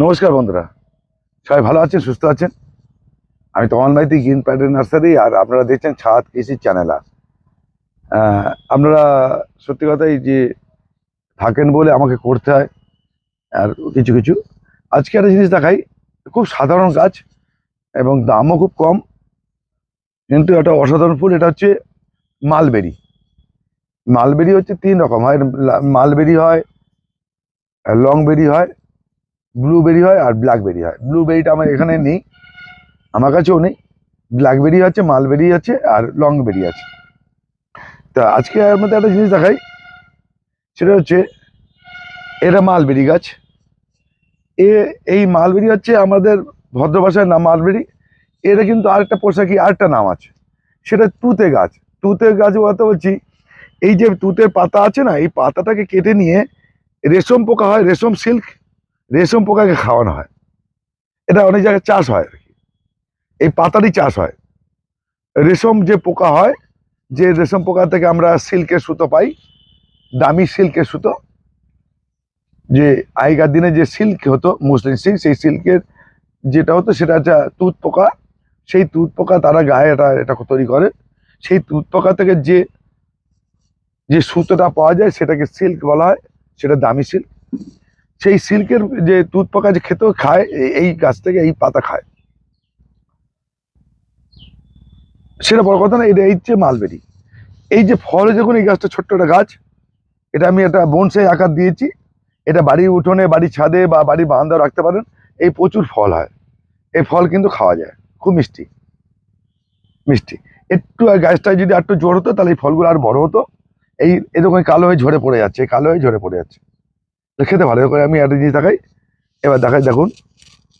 নমস্কার বন্ধুরা। সবাই ভালো আছেন, সুস্থ আছেন? আমি তমান মাইতি গ্রিন প্যাডের নার্সারি, আর আপনারা দেখছেন ছাদ কৃষি চ্যানেল আর আপনারা সত্যি কথাই যে থাকেন বলে আমাকে করতে হয়, আর কিছু কিছু। আজকে একটা জিনিস দেখাই, খুব সাধারণ গাছ এবং দামও খুব কম, কিন্তু একটা অসাধারণ ফুল, এটা হচ্ছে মালবেরি। মালবেরি হচ্ছে তিন রকম হয়, লা- মালবেরি হয়, লংবেরি হয় ব্লুবেরি হয় আর ব্ল্যাকবেরি হয়। ব্লুবেরিটা আমার এখানে নেই, আমার কাছেও নেই। ব্ল্যাকবেরি আছে মালবেরি আছে আর লংবেরি আছে। তা আজকে এর মধ্যে একটা জিনিস দেখাই, সেটা হচ্ছে এটা মালবেরি গাছ। এ, এই মালবেরি হচ্ছে আমাদের ভদ্র নাম মালবেরি এটা কিন্তু আরেকটা পোশাকি, আরেকটা নাম আছে। সেটা তুতে গাছ। তুতে গাছ বলতে বলছি, এই যে তুতের পাতা আছে না, এই পাতাটাকে কেটে নিয়ে রেশম পোকা হয়, রেশম সিল্ক। রেশম পোকাকে খাওয়ানো হয়। এটা অনেক জায়গায় চাষ হয় আর কি। এই পাতারই চাষ হয়। রেশম যে পোকা হয়, যে রেশম পোকা থেকে আমরা সিল্কের সুতো পাই, দামি সিল্কের সুতো, যে আগেকার দিনে যে সিল্ক হতো মুসলিম সিল্ক, সেই সিল্কের যেটা হতো, সেটা হচ্ছে তুত পোকা। সেই তুত পোকা তারা গায়ে এটা এটা তৈরি করে। সেই তুত পোকা থেকে যে যে সুতোটা পাওয়া যায়, সেটাকে সিল্ক বলা হয়। সেটা দামি সিল্ক। সেই সিল্কের যে তুত পোকা যে খেতেও খায় এই- গাছ থেকে এই পাতা খায়। সেটা বড় কথা না, এটা এই যে মালবেরি। এই যে ফল যখন এই গাছটা ছোট্ট একটা গাছ। এটা আমি একটা বনসাই আকার দিয়েছি। এটা বাড়ির উঠোনে, বাড়ির ছাদে বা বাড়ির বারান্দাও রাখতে পারেন। এই প্রচুর ফল হয়। এই ফল কিন্তু খাওয়া যায়। খুব মিষ্টি। মিষ্টি। একটু আর গাছটা যদি একটু জোর হতো, তাহলে এই ফলগুলো আর বড় হতো। এই এরকম কালো হয়ে ঝরে পড়ে যাচ্ছে কালো হয়ে ঝরে পড়ে যাচ্ছে। খেতে ভালো করে আমি একটা জিনিস দেখাই। এবার দেখাই, দেখুন,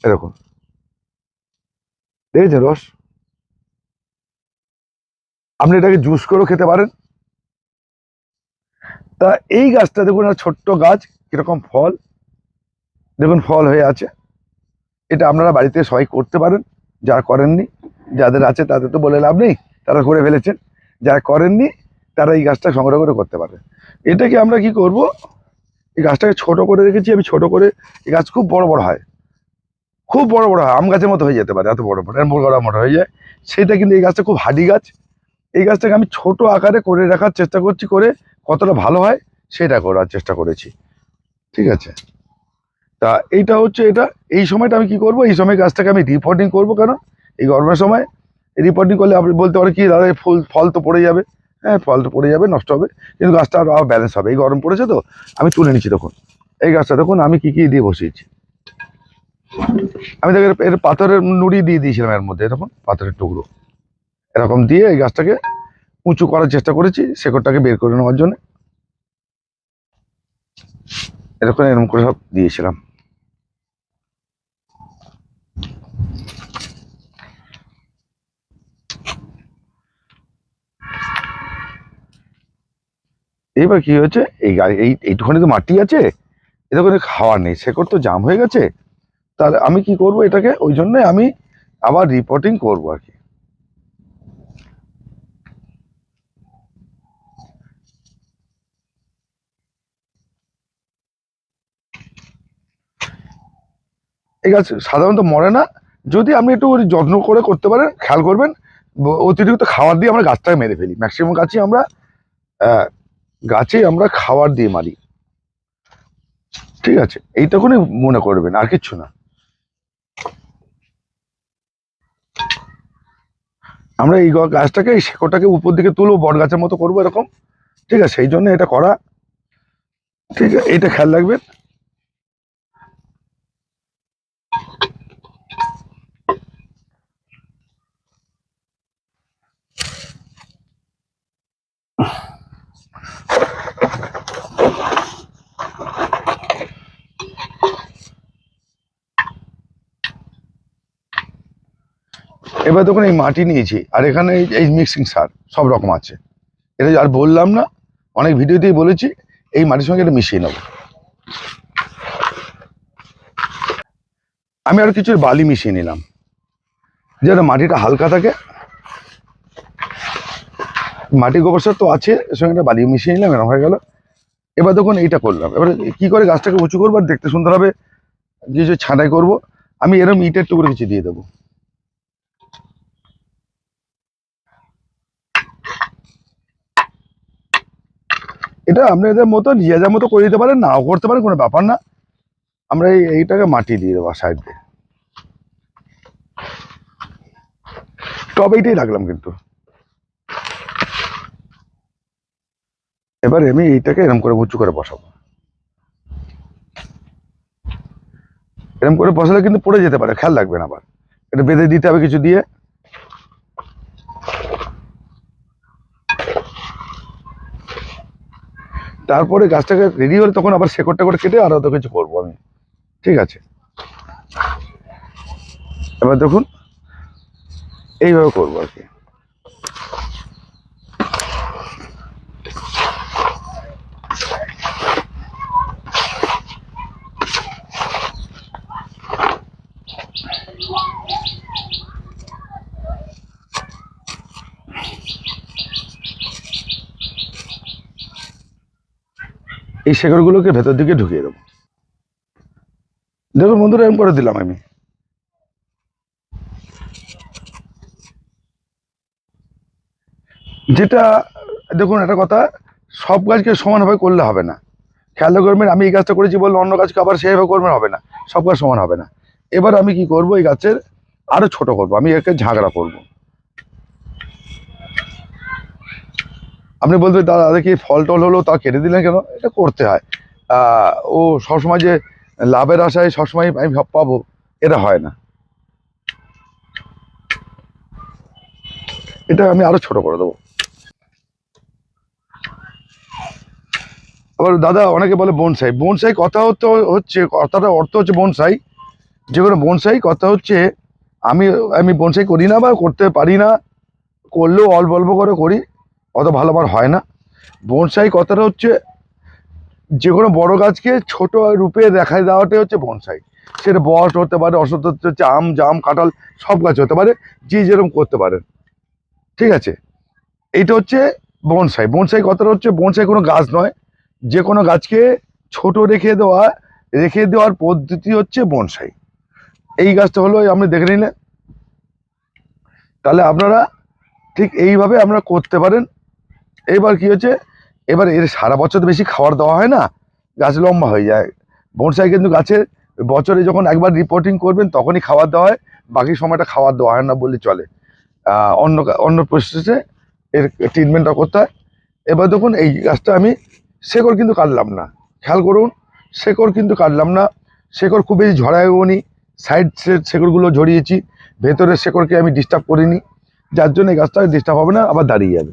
এরকম। দেখেছেন রস? আপনি এটাকে জুস করেও খেতে পারেন। তা এই গাছটা দেখুন ছোট্ট গাছ, কীরকম ফল। দেখুন, ফল হয়ে আছে। এটা আপনারা বাড়িতে সবাই করতে পারেন, যারা করেননি, যাদের আছে তাদের তো বলে লাভ নেই, তারা করে ফেলেছেন। যারা করেননি, তারা এই গাছটা সংগ্রহ করে করতে পারে এটাকে আমরা কি করব? এই গাছটাকে ছোট করে রেখেছি, আমি ছোট করে এই গাছ খুব বড় বড় হয়। খুব বড় বড় হয়, আম গাছের মতো হয়ে যেতে পারে, এত বড় বড় এর বড় মোটা হয়ে যায়। সেটা কিন্তু এই গাছটা খুব হাডি গাছ। এই গাছটাকে আমি ছোট আকারে করে রাখার চেষ্টা করছি, করে কতটা ভালো হয় সেটা করার চেষ্টা করেছি। ঠিক আছে? তা এইটা হচ্ছে এটা, এই সময়টা আমি কি করব? এই সময় গাছটাকে আমি রিপোর্টিং করব কেন? এই গরমের সময় রিপোর্টিং করলে আপনি বলতে পারেন কি, দাদা ফুল, ফল তো পড়ে যাবে। হ্যাঁ ফল তো পড়ে যাবে, নষ্ট হবে। কিন্তু গাছটা আরও ব্যালেন্স হবে। এই গরম পড়েছে তো, আমি তুলে নিচ্ছি দেখুন। এই গাছটা দেখুন, আমি কি কি দিয়ে বসিয়েছি। আমি দেখেন এর পাথরের নুড়ি দিয়ে দিয়েছিলাম এর মধ্যে, এরকম পাথরের টুকরো। এরকম দিয়ে এই গাছটাকে উঁচু করার চেষ্টা করেছি, শেকড়টাকে বের করে নেওয়ার জন্য। এরকম এরকম করে সব দিয়েছিলাম। এইবার কি হয়েছে? এই গাড়ি, এই, এইটুখানি তো মাটি আছে এতখানি খাওয়ার নেই, শেকড় তো জাম হয়ে গেছে। তাহলে আমি কি করব এটাকে? ওই জন্য আমি আবার রিপোর্টিং করব আর কি। এই গাছ সাধারণত মরে না। যদি আপনি একটু যত্ন করে করতে পারেন, খেয়াল করবেন, অতিরিক্ত খাবার দিয়ে আমরা গাছটাকে মেরে ফেলি। ম্যাক্সিমাম গাছই আমরা গাছে আমরা খাবার দিয়ে মারি। ঠিক আছে? এইটুকুনি মনে করবেন, আর কিচ্ছু না। আমরা এই গাছটাকে, এই শেকড়টাকে উপর দিকে তুলবো বট গাছের মতো করব এরকম। ঠিক আছে? সেই জন্য এটা করা। ঠিক আছে? এইটা খেয়াল রাখবেন। এবার দেখুন এই মাটি নিয়েছি, আর এখানে এই- মিক্সিং সার, সব রকম আছে। এটা আর বললাম না, অনেক ভিডিওতেই বলেছি, এই মাটির সঙ্গে এটা মিশিয়ে নেব। আমি আর কিছু বালি মিশিয়ে নিলাম যেন মাটিটা হালকা থাকে। মাটি গোবর সার তো আছে, এর সঙ্গে একটা বালি মিশিয়ে নিলাম, এরকম হয়ে গেল। এবার দেখুন এইটা করলাম, এবার কি করে গাছটাকে উঁচু করব আর দেখতে সুন্দর হবে, কিছু ছাঁটাই করব। আমি এরকম ইটের টুকরো কিছু দিয়ে দেবো। এটা আপনাদের মতো যে মতো করে দিতে পারেন, নাও করতে পারেন, কোনো ব্যাপার না। আমরা এই এইটাকে মাটি দিয়ে দেবো সাইড দিয়ে। টব এইটাই রাখলাম কিন্তু। এবার আমি এইটাকে এরম করে উঁচু করে বসাবো। এরম করে বসালে কিন্তু পড়ে যেতে পারে, খেয়াল রাখবেন আবার। এটা বেঁধে দিতে হবে কিছু দিয়ে। তারপরে গাছটাকে রেডি হলে তখন আবার শেকড় করে কেটে আরও তো কিছু করব আমি। ঠিক আছে? এবার দেখুন, এইভাবে করব আর কি। এই শেকড়গুলোকে ভেতর দিকে ঢুকিয়ে দেবো। দেখুন বন্ধুরা, এরকম করে দিলাম আমি। যেটা, দেখুন একটা কথা, সব গাছকে সমানভাবে করলে হবে না। খেয়াল করবেন আমি এই গাছটা করেছি বললে অন্য গাছকে আবার সেইভাবে করবেন, হবে না। সব গাছ সমান হবে না। এবার আমি কি করব, এই গাছের আরও ছোট করব, আমি একে ঝাগড়া করব। আপনি বলতে দাদা, দেখি ফল টল হলো, তা কেটে দিলেন কেন? এটা করতে হয়। ও সবসময় যে লাভের আশায় সবসময় আমি সব পাবো, এটা হয় না। এটা আমি আরও ছোট করে দেবো। আবার দাদা, অনেকে বলে বনসাই। বনসাই কথা হতো, হচ্ছে কথাটা অর্থ হচ্ছে বনসাই। যে কোনো বনসাই, কথা হচ্ছে, আমি আমি বনসাই করি না বা করতে পারি না, করলেও অল্প অল্প করে করি। অত ভালো আমার হয় না। বনসাই কথাটা হচ্ছে যে কোনো বড়ো গাছকে ছোট রূপে দেখায় দেওয়াটাই হচ্ছে বনসাই। সেটা বট হতে পারে, অসত হচ্ছে, আম, জাম, কাঁঠাল, সব গাছ হতে পারে, যে যেরকম করতে পারেন ঠিক আছে? এইটা হচ্ছে বনসাই। বনসাই কথাটা হচ্ছে, বনসাই কোনো গাছ নয়। যে কোনো গাছকে ছোট রেখে দেওয়া, রেখে দেওয়ার পদ্ধতি হচ্ছে বনসাই। এই গাছটা হলো আপনি দেখে নিলেন। তাহলে আপনারা ঠিক এইভাবে আপনারা করতে পারেন। এবার কি হচ্ছে? এবার এর সারা বছর বেশি খাবার দেওয়া হয় না, গাছ লম্বা হয়ে যায়। বনসাই কিন্তু গাছের বছরে যখন একবার রিপোর্টিং করবেন, তখনই খাবার দেওয়া হয়, বাকি সময়টা খাবার দেওয়া হয় না বললে চলে। অন্য অন্য প্রসেসে এর ট্রিটমেন্টটা করতে হয়। এবার দেখুন, এই গাছটা আমি শেকড় কিন্তু কাটলাম না। খেয়াল করুন, শেকড় কিন্তু কাটলাম না। শেকড় খুব বেশি ঝরায়ও নি। সাইড শেকড়গুলো ঝরিয়েছি, ভেতরের শেকড়কে আমি ডিস্টার্ব করিনি। যার জন্য এই গাছটা ডিস্টার্ব হবে না, আবার দাঁড়িয়ে যাবে।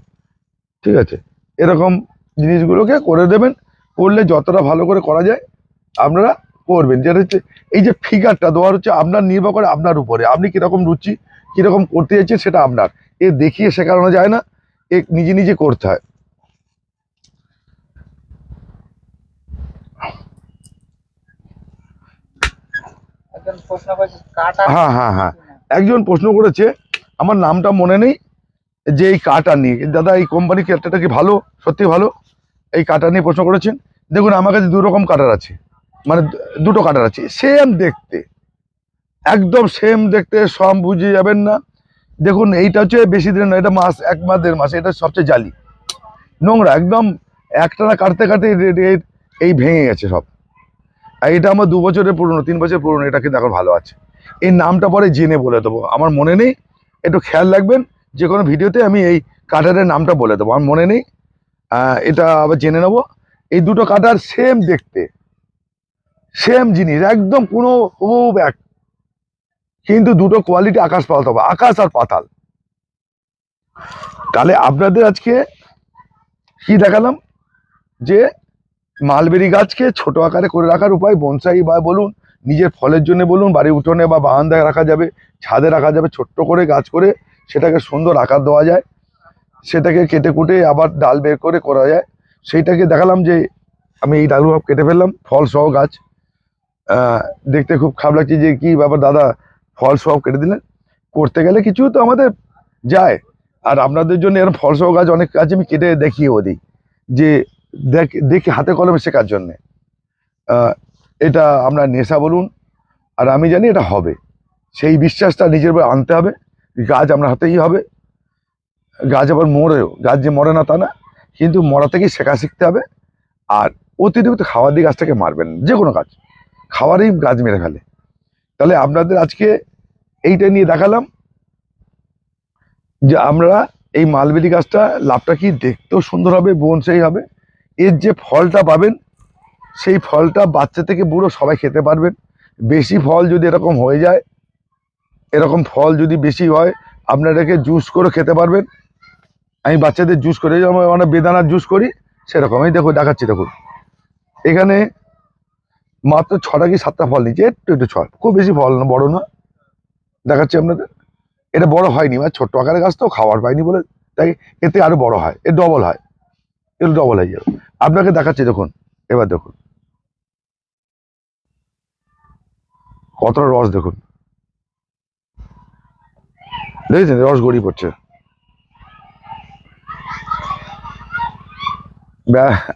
ঠিক আছে? এরকম জিনিসগুলোকে করে দেবেন করলে যতটা ভালো করে করা যায় আপনারা করবেন। যেটা হচ্ছে এই যে ফিগারটা দেওয়ার হচ্ছে আপনার নির্ভর করে আপনার উপরে। আপনি কীরকম রুচি কীরকম করতে চাইছেন সেটা আপনার। এ দেখিয়ে শেখানো যায় না এ নিজে নিজে করতে হয়। হ্যাঁ হ্যাঁ হ্যাঁ। একজন প্রশ্ন করেছে আমার নামটা মনে নেই যে এই কাটা নিয়ে, দাদা, এই কোম্পানি কাটাটা কি ভালো? সত্যি ভালো? এই কাটা নিয়ে প্রশ্ন করেছেন? দেখুন, আমার কাছে দু রকম কাটার আছে। মানে দুটো কাটার আছে। সেম দেখতে। একদম সেম দেখতে, সব বুঝে যাবেন না। দেখুন, এইটা হচ্ছে বেশি দিন না এটা মাস, এক মাস, দেড় মাস, এটা সবচেয়ে জালি। নোংরা, একদম একটানা কাটতে কাটতে এই ভেঙে গেছে সব। আর এটা আমার দু বছরের পুরনো, তিন বছর পুরনো, এটা কিন্তু এখন ভালো আছে। এই নামটা পরে জেনে বলে দেবো। আমার মনে নেই, একটু খেয়াল রাখবেন। যে কোনো ভিডিওতে আমি এই কাটারের নামটা বলে দেবো। আমার মনে নেই। এটা আবার জেনে নেব। এই দুটো কাটার সেম দেখতে। সেম জিনিস, একদম কোনো হুবহুব এক। কিন্তু দুটো কোয়ালিটি আকাশ পাতাল হবে। আকাশ আর পাতাল। তাহলে আপনাদের আজকে কি দেখালাম? যে মালবেরি গাছকে ছোট আকারে করে রাখার উপায় বনসাই বা বলুন, নিজের ফলের জন্য বলুন, বাড়ির উঠোনে বা বারান্দায় রাখা যাবে, ছাদে রাখা যাবে, ছোট্ট করে গাছ করে সেটাকে সুন্দর আকার দেওয়া যায়, সেটাকে কেটে কুটে আবার ডাল বের করে করা যায়। সেইটাকে দেখালাম যে আমি এই ডালগুলো সব কেটে ফেললাম, ফল সহ গাছ। দেখতে খুব খারাপ লাগছে যে কি ব্যাপার দাদা, ফল সহ কেটে দিলেন। করতে গেলে কিছু তো আমাদের যায়। আর আপনাদের জন্য এরকম ফল সহ গাছ অনেক গাছ আমি কেটে দেখিয়েও দিই। যে দেখ, দেখি হাতে কলমে শেখার জন্যে। এটা আমরা নেশা বলুন, আর আমি জানি এটা হবে। সেই বিশ্বাসটা নিজের উপর আনতে হবে। গাছ আমরা হাতেই হবে। গাছ আবার মরেও, গাছ যে মরে না তা না, কিন্তু মরা থেকেই শেখা শিখতে হবে। আর অতিরিক্ত খাওয়ার দিয়ে গাছটাকে মারবেন যে কোনো গাছ, খাওয়ারই গাছ মেরে ফেলে। তাহলে আপনাদের আজকে এইটা নিয়ে দেখালাম যে আমরা এই মালবেরি গাছটা লাভটা কি দেখতেও সুন্দর হবে, বনসাই হবে। এর যে ফলটা পাবেন, সেই ফলটা বাচ্চা থেকে বুড়ো সবাই খেতে পারবেন। বেশি ফল যদি এরকম হয়ে যায় এরকম ফল যদি বেশি হয় আপনারা এটাকে জুস করে খেতে পারবেন। আমি বাচ্চাদের জুস করে যেমন মানে বেদানার জুস করি সেরকম আমি দেখো, দেখাচ্ছি দেখুন। এখানে মাত্র ছটা কি সাতটা ফল নিচ্ছে একটু একটু ছয়। খুব বেশি ফল না, বড় না দেখাচ্ছি আপনাদের। এটা বড় হয়নি মানে ছোট্ট আকারের গাছ তো, খাওয়ার পায়নি বলে তাই এতে আরও বড় হয়, এ ডবল হয়। এর ডবল হয়ে যাবে। আপনাকে দেখাচ্ছি দেখুন, এবার দেখুন। কতটা রস দেখুন। দেখেছেন, রস গড়িয়ে পড়ছে।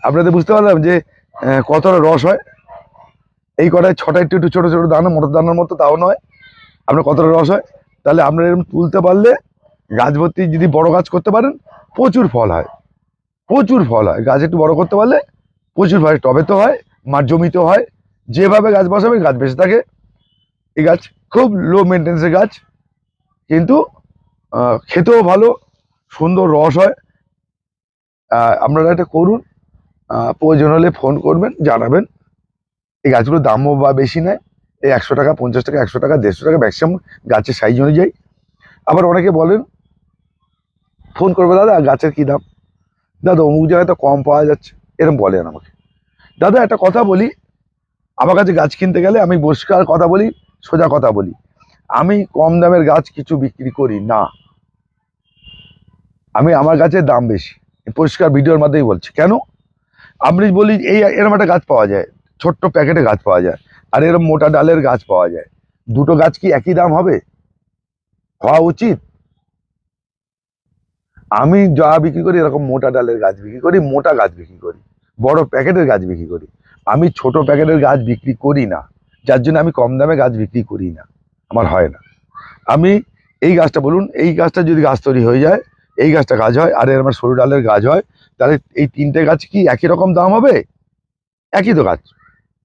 আপনাদের বুঝতে পারলাম যে কতটা রস হয়? এই কটায় ছটা একটু একটু ছোটো ছোট দানা মোটর দানার মতো, তাও নয়। আপনার কতটা রস হয়? তাহলে আপনারা এরকম তুলতে পারলে গাছ ভর্তি যদি বড় গাছ করতে পারেন, প্রচুর ফল হয়। প্রচুর ফল হয়। গাছ একটু বড় করতে পারলে প্রচুর ফল টবে তো হয় মাঠ জমিতেও হয়। যেভাবে গাছ বসাবে গাছ বেঁচে থাকে। এই গাছ খুব লো মেনটেন্সের গাছ। কিন্তু খেতেও ভালো, সুন্দর রস হয়। আপনারা এটা করুন। প্রয়োজন হলে ফোন করবেন, জানাবেন। এই গাছগুলোর দামও বা বেশি নেয়। এই একশো টাকা, পঞ্চাশ টাকা, একশো টাকা, দেড়শো টাকা ম্যাক্সিমাম গাছের সাইজ অনুযায়ী। আবার অনেকে বলেন, ফোন করবে, দাদা, গাছের কি দাম? দাদা, অমুক জায়গায় তো কম পাওয়া যাচ্ছে। এরকম বলেন আমাকে। দাদা, একটা কথা বলি, আমার কাছে গাছ কিনতে গেলে আমি পরিষ্কার কথা বলি, সোজা কথা বলি। আমি কম দামের গাছ কিছু বিক্রি করি, না। আমি আমার গাছের দাম বেশি। পরিষ্কার ভিডিওর মাধ্যমেই বলছি। কেন? আমি বলি, এই এরকম একটা গাছ পাওয়া যায়। ছোট্ট প্যাকেটে গাছ পাওয়া যায়। আর এরকম মোটা ডালের গাছ পাওয়া যায়। দুটো গাছ কি একই দাম হবে? হওয়া উচিত। আমি যা বিক্রি করি, এরকম মোটা ডালের গাছ বিক্রি করি, মোটা গাছ বিক্রি করি, বড় প্যাকেটের গাছ বিক্রি করি। আমি ছোট প্যাকেটের গাছ বিক্রি করি না। যার জন্য আমি কম দামে গাছ বিক্রি করি না। আমার হয় না। আমি এই গাছটা বলুন, এই গাছটা যদি গাছ তৈরি হয়ে যায়, এই গাছটা গাছ হয়, আর এর আমার সরু ডালের গাছ হয়, তাহলে এই তিনটে গাছ কি একই রকম দাম হবে? একই তো গাছ,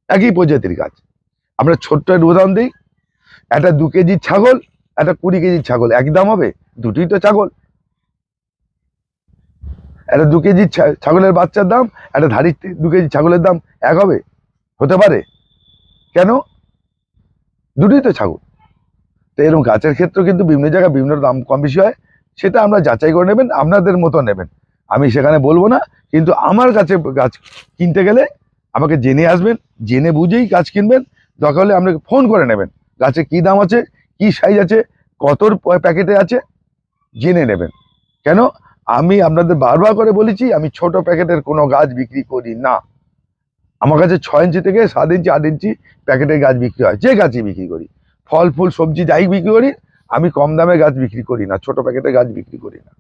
একই প্রজাতির গাছ। আমরা ছোট্ট একটা উদাহরণ দিই, একটা দু কেজির ছাগল, একটা কুড়ি কেজির ছাগল এক দাম হবে? দুটোই তো ছাগল। একটা দু কেজির ছাগলের বাচ্চার দাম, একটা ধাড়ি দু কেজি ছাগলের দাম এক হবে? হতে পারে। কেন? দুটোই তো ছাগল। তো এরকম গাছের ক্ষেত্রেও কিন্তু বিভিন্ন জায়গায় বিভিন্ন দাম কম বেশি হয়, সেটা আমরা যাচাই করে নেবেন, আপনাদের মতো নেবেন। আমি সেখানে বলব না, কিন্তু আমার কাছে গাছ কিনতে গেলে আমাকে জেনে আসবেন, জেনে বুঝেই গাছ কিনবেন, দরকার হলে আপনাকে ফোন করে নেবেন, গাছে কি দাম আছে, কি সাইজ আছে, কতর প্যাকেটে আছে, জেনে নেবেন। কেন? আমি আপনাদের বারবার করে বলেছি, আমি ছোট প্যাকেটের কোনো গাছ বিক্রি করি না। আমার কাছে ছয় ইঞ্চি থেকে সাত ইঞ্চি, আট ইঞ্চি প্যাকেটের গাছ বিক্রি হয়, যে গাছই বিক্রি করি। ফল, ফুল, সবজি যাই বিক্রি করি, আমি কম দামে গাছ বিক্রি করি না, ছোট প্যাকেটে গাছ বিক্রি করি না।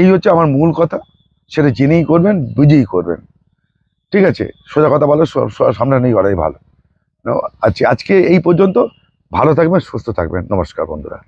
এই হচ্ছে আমার মূল কথা, সেটা জেনেই করবেন, বুঝেই করবেন। ঠিক আছে? সোজা কথা বলো সামনে নেই করাই ভালো। আচ্ছা আজকে এই পর্যন্ত, ভালো থাকবেন, সুস্থ থাকবেন। নমস্কার, বন্ধুরা।